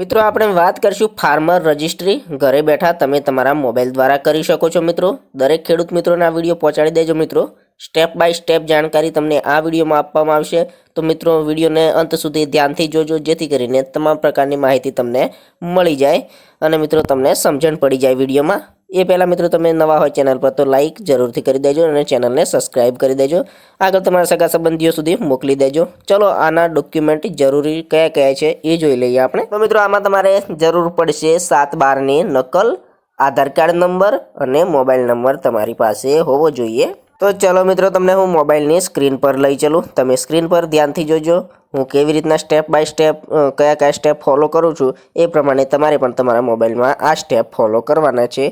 મિત્રો, આપણે વાત કરીશું ફાર્મર રજિસ્ટ્રી. ઘરે બેઠા તમે તમારા મોબાઈલ દ્વારા કરી શકો છો મિત્રો. દરેક ખેડૂત મિત્રોને આ વીડિયો પહોંચાડી દેજો મિત્રો. સ્ટેપ બાય સ્ટેપ જાણકારી તમને આ વિડીયોમાં આપવામાં આવશે. તો મિત્રો, વિડીયોને અંત સુધી ધ્યાનથી જોજો, જેથી કરીને તમામ પ્રકારની માહિતી તમને મળી જાય અને મિત્રો, તમને સમજણ પડી જાય વિડીયોમાં. એ પહેલાં મિત્રો તમે નવા હોય ચેનલ પર તો લાઇક જરૂરથી કરી દેજો અને ચેનલને સબસ્ક્રાઇબ કરી દેજો. આગળ તમારા સગા સંબંધીઓ સુધી મોકલી દેજો. ચલો, આના ડોક્યુમેન્ટ જરૂરી કયા કયા છે એ જોઈ લઈએ આપણે. તો મિત્રો, આમાં તમારે જરૂર પડશે સાત બારની નકલ, આધાર કાર્ડ નંબર અને મોબાઈલ નંબર તમારી પાસે હોવો જોઈએ. તો ચલો મિત્રો, તમને હું મોબાઈલની સ્ક્રીન પર લઈ ચલું. તમે સ્ક્રીન પર ધ્યાનથી જોજો. હું કેવી રીતના સ્ટેપ બાય સ્ટેપ કયા કયા સ્ટેપ ફોલો કરું છું, એ પ્રમાણે તમારે પણ તમારા મોબાઈલમાં આ સ્ટેપ ફોલો કરવાના છે.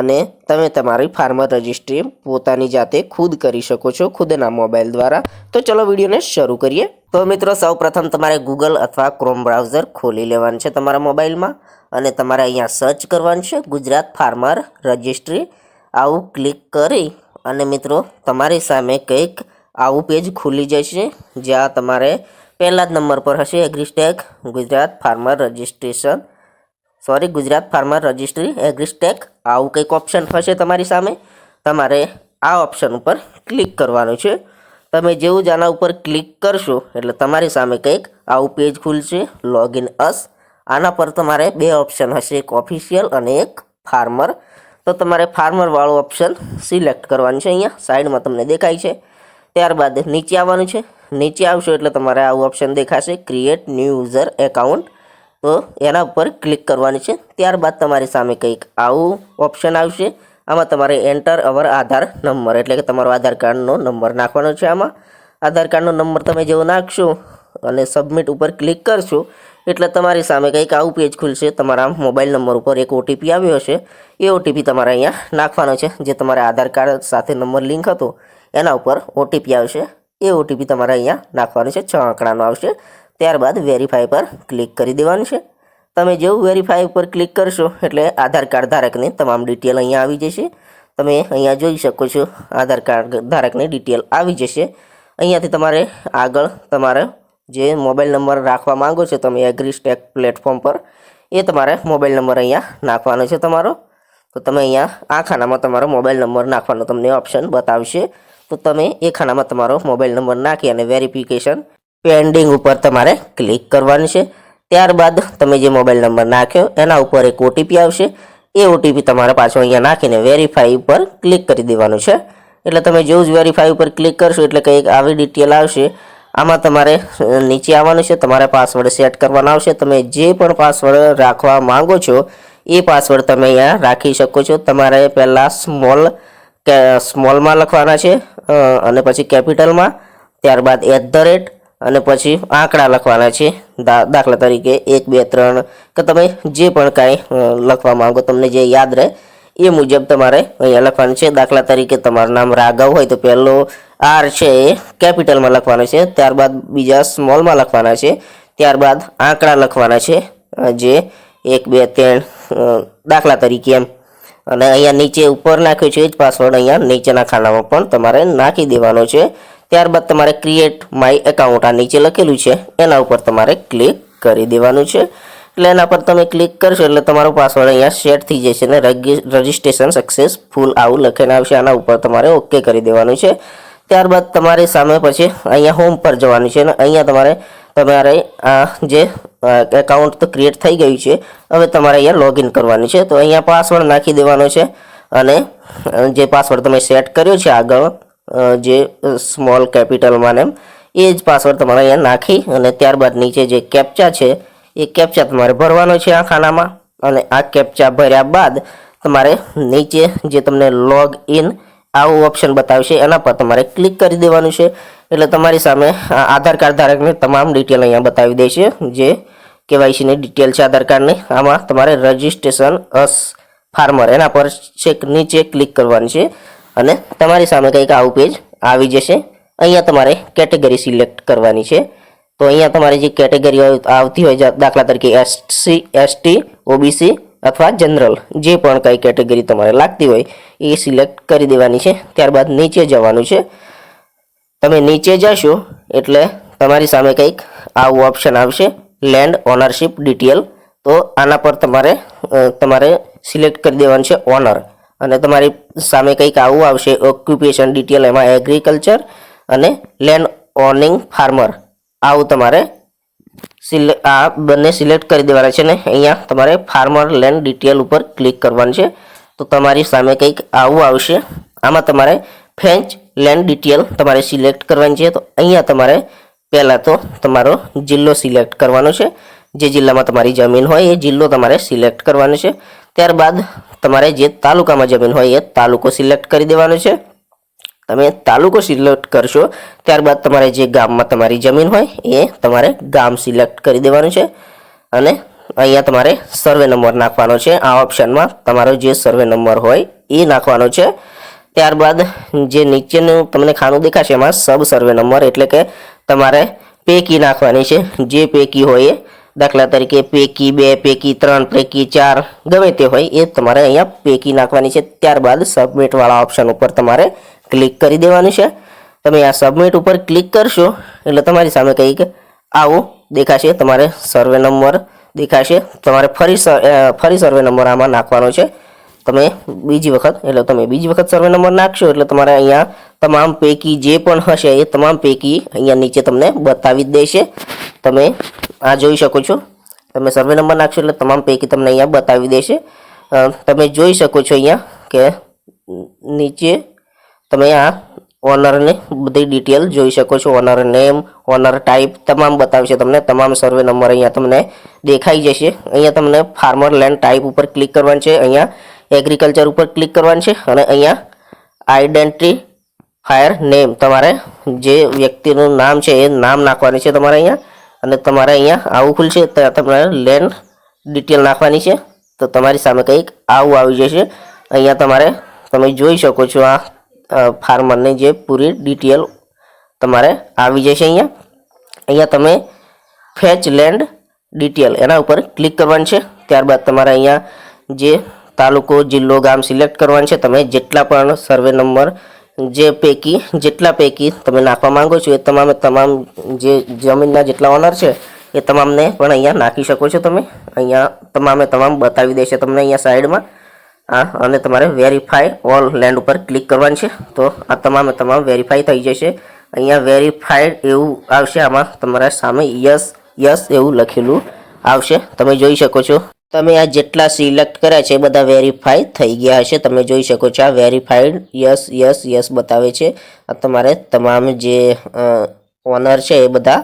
અને તમે તમારી ફાર્મર રજિસ્ટ્રી પોતાની જાતે ખુદ કરી શકો છો, ખુદના મોબાઈલ દ્વારા. તો ચલો વિડીયોને શરૂ કરીએ. તો મિત્રો, સૌપ્રથમ તમારે ગૂગલ અથવા ક્રોમ બ્રાઉઝર ખોલી લેવાનું છે તમારા મોબાઈલમાં. અને તમારે અહીંયા સર્ચ કરવાનું છે ગુજરાત ફાર્મર રજિસ્ટ્રી આવું ક્લિક કરી અને મિત્રો, તમારી સામે કંઈક આવું પેજ ખુલી જશે, જ્યાં તમારે પહેલા જ નંબર પર હશે Agristack Gujarat farmer registration. Sorry, Gujarat farmer registry Agristack. આવું કંઈક ઓપ્શન હશે તમારી સામે. તમારે આ ઓપ્શન ઉપર ક્લિક કરવાનું છે. તમે જેવું જ આના ઉપર ક્લિક કરશો, એટલે તમારી સામે કંઈક આવું પેજ ખુલશે, લોગિન અસ. આના પર તમારે બે ઓપ્શન હશે, એક ઓફિશિયલ અને એક ફાર્મર. તો તમારે ફાર્મરવાળું ઓપ્શન સિલેક્ટ કરવાનું છે અહીંયા. સાઈડમાં તમને દેખાય છે. ત્યારબાદ નીચે આવવાનું છે. નીચે આવશો એટલે તમારે આવું ઓપ્શન દેખાશે. ક્રિએટ ન્યૂ યુઝર એકાઉન્ટ તો એના ઉપર ક્લિક કરવાની છે. ત્યારબાદ તમારી સામે કંઈક આવું ઓપ્શન આવશે. આમાં તમારે એન્ટર અવર આધાર નંબર એટલે કે તમારો આધાર કાર્ડનો નંબર નાખવાનો છે આમાં. આધાર કાર્ડનો નંબર તમે જેવો નાખશો અને સબમિટ ઉપર ક્લિક કરશો એટલે તમારી સામે કંઈક આવું પેજ ખુલશે. તમારા મોબાઈલ નંબર ઉપર એક ઓટીપી આવ્યો હશે. એ ઓટીપી તમારે અહીંયા નાખવાનો છે. જે તમારા આધાર કાર્ડ સાથે નંબર લિંક હતો, એના ઉપર ઓટીપી આવશે. એ ઓટીપી તમારે અહીંયા નાખવાનો છે. છ આંકડાનો આવશે. ત્યારબાદ વેરીફાઈ પર ક્લિક કરી દેવાનું છે. તમે જેવું વેરીફાઈ ઉપર ક્લિક કરશો, એટલે આધાર કાર્ડ ધારકની તમામ ડિટેલ અહીંયા આવી જશે. તમે અહીંયા જોઈ શકો છો, આધાર કાર્ડ ધારકની ડિટેલ આવી જશે. અહીંયાથી તમારે આગળ તમારે જે મોબાઈલ નંબર રાખવા માંગો છો તમે એગ્રીસ્ટેક પ્લેટફોર્મ પર, એ તમારે મોબાઈલ નંબર અહીંયા નાખવાનો છે તમારો. તો તમે અહીંયા આ ખાનામાં તમારો મોબાઈલ નંબર નાખવાનો તમને ઓપ્શન બતાવશે. તો તમે એ ખાનામાં તમારો મોબાઈલ નંબર નાખી અને વેરિફિકેશન પેન્ડિંગ ઉપર તમારે ક્લિક કરવાનું છે. ત્યારબાદ તમે જે મોબાઈલ નંબર નાખ્યો, એના ઉપર એક ઓટીપી આવશે. એ ઓટીપી તમારે પાછો અહીંયા નાખીને વેરીફાઈ ઉપર ક્લિક કરી દેવાનું છે. એટલે તમે જેવું જ વેરીફાઈ ઉપર ક્લિક કરશો, એટલે કંઈક આવી ડિટેલ આવશે. આમાં તમારે નીચે આવવાનું છે, તમારે પાસવર્ડ સેટ કરવાનો આવશે. તમે જે પણ પાસવર્ડ રાખવા માંગો છો, એ પાસવર્ડ તમે અહીંયા રાખી શકો છો. તમારે પહેલાં સ્મોલ કે સ્મોલમાં લખવાના છે અને પછી કેપિટલમાં ત્યારબાદ એટ ધ રેટ અને પછી આંકડા લખવાના છે દાખલા તરીકે એક, બે, ત્રણ, કે તમે જે પણ કાંઈ લખવા માંગો, તમને જે યાદ રહે, એ મુજબ તમારે અહીંયા લખવાનું છે. દાખલા તરીકે તમારું નામ રાઘવ હોય તો પહેલો આર છે એ કેપિટલમાં લખવાનો છે, ત્યારબાદ બીજા સ્મોલમાં લખવાના છે, ત્યારબાદ આંકડા લખવાના છે જે એક, બે, ત્રણ દાખલા તરીકે એમ. અને અહીંયા નીચે ઉપર નાખ્યો છે એ જ પાસવર્ડ અહીંયા નીચેના ખાનામાં પણ તમારે નાખી દેવાનો છે. ત્યારબાદ તમારે ક્રિએટ માય એકાઉન્ટ આ નીચે લખેલું છે, એના ઉપર તમારે ક્લિક કરી દેવાનું છે. એટલે એના પર તમે ક્લિક કરશો એટલે તમારો પાસવર્ડ અહીંયા સેટ થઈ જશે ને રજિસ્ટ્રેશન સક્સેસફુલ આવું લખીને આવશે, આના ઉપર તમારે ઓકે કરી દેવાનું છે. ત્યારબાદ તમારે સામે પછી અહીંયા હોમ પર જવાનું છે અને અહીંયા તમારે તમારે આ જે એકાઉન્ટ તો ક્રિએટ થઈ ગયું છે, હવે તમારે અહીંયા લોગિન કરવાનું છે. તો અહીંયા પાસવર્ડ નાખી દેવાનો છે અને જે પાસવર્ડ તમે સેટ કર્યો છે આગળ જે સ્મોલ કેપિટલમાં એમ, એ જ પાસવર્ડ તમારે અહીંયા નાખી અને ત્યારબાદ નીચે જે કેપ્ચા છે, એ કેપ્ચા તમારે ભરવાનો છે આ ખાનામાં અને આ કેપ્ચા ભર્યા બાદ તમારે નીચે જે તમને લોગ ઇન આવું ઓપ્શન બતાવશે, એના પર તમારે ક્લિક કરી દેવાનું છે. એટલે તમારી સામે આધાર કાર્ડ ધારકની તમામ ડિટેલ અહીંયા બતાવી દેશે જે કેવાયસીની ડિટેલ છે આધાર કાર્ડની આમાં તમારે રજિસ્ટ્રેશન અસ ફાર્મર એના પર ચેક નીચે ક્લિક કરવાની છે. અને તમારી સામે કંઈક આવું પેજ આવી જશે. અહીંયા તમારે કેટેગરી સિલેક્ટ કરવાની છે. તો અહીંયા તમારે જે કેટેગરી આવતી હોય દાખલા તરીકે એસસી એસટી ઓબીસી અથવા જનરલ જે પણ કંઈ કેટેગરી તમારે લાગતી હોય એ સિલેક્ટ કરી દેવાની છે. ત્યારબાદ નીચે જવાનું છે. તમે નીચે જશો એટલે તમારી સામે કંઈક આવું ઓપ્શન આવશે લેન્ડ ઓનરશિપ ડિટેલ તો આના પર તમારે તમારે સિલેક્ટ કરી દેવાનું છે ઓનર અને તમારી સામે કંઈક આવું આવશે ઓક્યુપેશન ડિટેલ એમાં એગ્રીકલ્ચર અને લેન્ડ ઓનિંગ ફાર્મર આવું તમારે સિલે, આ બંને સિલેક્ટ કરી દેવાના છે ને અહીંયા તમારે ફાર્મર લેન્ડ ડિટેલ ઉપર ક્લિક કરવાનું છે. તો તમારી સામે કંઈક આવું આવશે. આમાં તમારે ફેન્ચ લેન્ડ ડિટેલ તમારે સિલેક્ટ કરવાની છે. તો અહીંયા તમારે પહેલાં તો તમારો જિલ્લો સિલેક્ટ કરવાનો છે. જે જિલ્લામાં તમારી જમીન હોય એ જિલ્લો તમારે સિલેક્ટ કરવાનો છે. ત્યારબાદ તમારે જે તાલુકામાં જમીન હોય એ તાલુકો સિલેક્ટ કરી દેવાનો છે. તમે તાલુકો સિલેક્ટ કરશો, ત્યારબાદ તમારે જે ગામમાં તમારી જમીન હોય એ તમારે ગામ સિલેક્ટ કરી દેવાનું છે. અને અહીંયા તમારે સર્વે નંબર નાખવાનો છે. આ ઓપ્શનમાં તમારો જે સર્વે નંબર હોય એ નાખવાનો છે. ત્યારબાદ જે નીચેનું તમને ખાનું દેખાશે, એમાં સબ સર્વે નંબર એટલે કે તમારે પેકી નાખવાની છે. જે પેકી હોય એ, દાખલા તરીકે પેકી બે, પેકી ત્રણ, પેકી ચાર, ગમે તે હોય એ તમારે અહીંયા પેકી નાખવાની છે. ત્યારબાદ સબમિટવાળા ઓપ્શન ઉપર તમારે ક્લિક કરી દેવાનું છે. તમે આ સબમિટ ઉપર ક્લિક કરશો, એટલે તમારી સામે કંઈક આવું દેખાશે. તમારે સર્વે નંબર દેખાશે. તમારે ફરી ફરી સર્વે નંબર આમાં નાખવાનો છે. તમે બીજી વખત, એટલે તમે બીજી વખત સર્વે નંબર નાખશો, એટલે તમારે અહીંયા તમામ પૈકી જે પણ હશે એ તમામ પૈકી અહીંયા નીચે તમને બતાવી જ દેશે. તમે આ જોઈ શકો છો. તમે સર્વે નંબર નાખશો એટલે તમામ પૈકી તમને અહીંયા બતાવી દેશે. તમે જોઈ શકો છો અહીંયા કે નીચે તમે આ ઓનરની બધી ડિટેલ જોઈ શકો છો. ઓનર નેમ ઓનર ટાઈપ તમામ બતાવશે તમને. તમામ સર્વે નંબર અહીંયા તમને દેખાઈ જશે. અહીંયા તમને ફાર્મર લેન્ડ ટાઈપ ઉપર ક્લિક કરવાનું છે. અહીંયા એગ્રીકલ્ચર ઉપર ક્લિક કરવાનું છે અને અહીંયા આઈડેન્ટિટી ફાયર નેમ તમારે જે વ્યક્તિનું નામ છે એ નામ નાખવાનું છે તમારે અહીંયા. અને તમારે અહીંયા આવું ખુલશે. ત્યાં તમારે લેન્ડ ડિટેલ નાખવાની છે. તો તમારી સામે કંઈક આવું આવી જશે. અહીંયા તમારે તમે જોઈ શકો છો આ ફાર્મરની જે પૂરી ડિટેલ તમારે આવી જશે અહીંયા. અહીંયા તમે ફેચ લેન્ડ ડિટેલ એના ઉપર ક્લિક કરવાનું છે. ત્યારબાદ તમારે અહીંયા જે તાલુકો, જિલ્લો, ગામ સિલેક્ટ કરવાનું છે. તમે જેટલા પણ સર્વે નંબર જે પૈકી, જેટલા પૈકી તમે નાખવા માંગો છો એ તમામે તમામ જે જમીનના જેટલા ઓનર છે એ તમામને પણ અહીંયા નાખી શકો છો તમે. અહીંયા તમામે તમામ બતાવી દેશે તમને અહીંયા સાઈડમાં. આ અને તમારે વેરીફાઈ ઓલ લેન્ડ ઉપર ક્લિક કરવાનું છે. તો આ તમામે તમામ વેરીફાઈ થઈ જશે. અહીંયા વેરીફાઈડ એવું આવશે. આમાં તમારા સામે યસ યસ એવું લખેલું આવશે. તમે જોઈ શકો છો. તમે આ જેટલા સિલેક્ટ કર્યા છે એ બધા વેરીફાઈ થઈ ગયા હશે. તમે જોઈ શકો છો આ વેરીફાઈડ યસ યસ યસ બતાવે છે. આ તમારે તમામ જે ઓનર છે એ બધા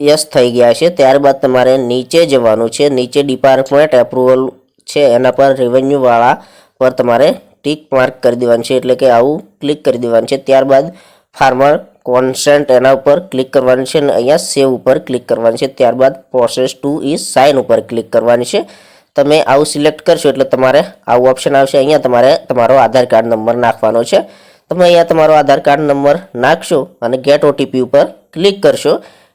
યસ થઈ ગયા છે. ત્યારબાદ તમારે નીચે જવાનું છે. નીચે ડિપાર્ટમેન્ટ એપ્રુવલ છે એના પર રેવન્યુવાળા પર તમારે ટીક માર્ક કરી દેવાનું છે. એટલે કે આવું ક્લિક કરી દેવાનું છે. ત્યારબાદ ફાર્મર કોન્સેન્ટ એના ઉપર ક્લિક કરવાનું છે અને અહીંયા સેવ ઉપર ક્લિક કરવાનું છે. ત્યારબાદ પ્રોસેસ ટુ ઇઝ સાઇન ઉપર ક્લિક કરવાની છે. તમે આવું સિલેક્ટ કરશો એટલે તમારે આવું ઓપ્શન આવશે. અહીંયા તમારે તમારો આધાર કાર્ડ નંબર નાખવાનો છે. તમે અહીંયા તમારો આધાર કાર્ડ નંબર નાખશો અને ગેટ ઓટીપી ઉપર ક્લિક કરશો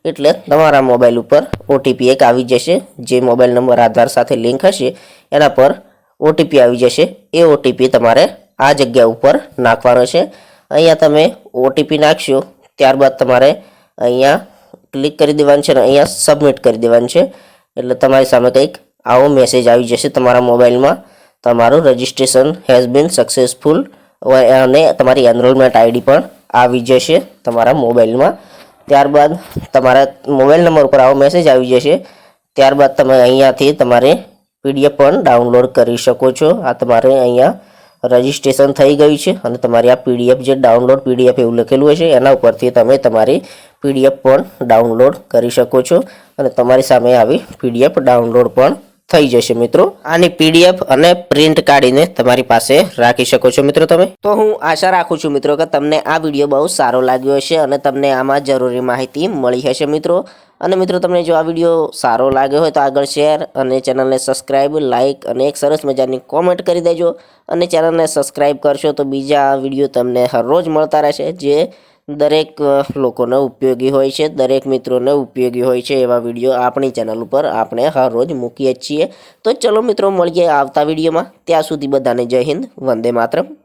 એટલે તમારા મોબાઈલ ઉપર ઓટીપી એક આવી જશે. જે મોબાઈલ નંબર આધાર સાથે લિંક હશે એના પર ઓટીપી આવી જશે. એ ઓટીપી તમારે આ જગ્યા ઉપર નાખવાનો છે. અહીંયા તમે ઓટીપી નાખશો, ત્યારબાદ તમારે અહીંયા ક્લિક કરી દેવાનું છે અને અહીંયા સબમિટ કરી દેવાનું છે. એટલે તમારી સામે કંઈક આવો મેસેજ આવી જશે તમારા મોબાઈલમાં. તમારું રજિસ્ટ્રેશન હેઝ બીન સક્સેસફુલ અને તમારી એનરોલમેન્ટ આઈડી પણ આવી જશે તમારા મોબાઈલમાં. ત્યારબાદ તમારા મોબાઈલ નંબર ઉપર આવો મેસેજ આવી જશે. ત્યારબાદ તમે અહીંયાથી તમારે પીડીએફ પણ ડાઉનલોડ કરી શકો છો. આ તમારે અહીંયા રજિસ્ટ્રેશન થઈ ગયું છે અને તમારી આ પીડીએફ જે ડાઉનલોડ પીડીએફ એવું લખેલું હોય છે, એના ઉપરથી તમે તમારી પીડીએફ પણ ડાઉનલોડ કરી શકો છો અને તમારી સામે આવી પીડીએફ ડાઉનલોડ પણ થઈ જશે મિત્રો. આની પીડીએફ અને પ્રિન્ટ કાઢીને તમારી પાસે રાખી શકો છો મિત્રો તમે. તો હું આશા રાખું છું મિત્રો કે તમને આ વીડિયો બહુ સારો લાગ્યો હશે અને તમને આમાં જરૂરી માહિતી મળી હશે મિત્રો. અને મિત્રો તમને જો આ વીડિયો સારો લાગ્યો હોય તો આગળ શેર અને ચેનલને સબસ્ક્રાઈબ લાઇક અને એક સરસ મજાની કોમેન્ટ કરી દેજો. અને ચેનલને સબસ્ક્રાઈબ કરશો તો બીજા વીડિયો તમને હરરોજ મળતા રહેશે. જે દરેક લોકોને ઉપયોગી હોય છે, દરેક મિત્રોને ઉપયોગી હોય છે એવા વીડિયો આપણી ચેનલ ઉપર આપણે હર રોજ મૂકીએ છીએ. તો ચલો મિત્રો, મળીએ આવતા વિડીયોમાં. ત્યાં સુધી બધાને જય હિન્દ, વંદે માતરમ.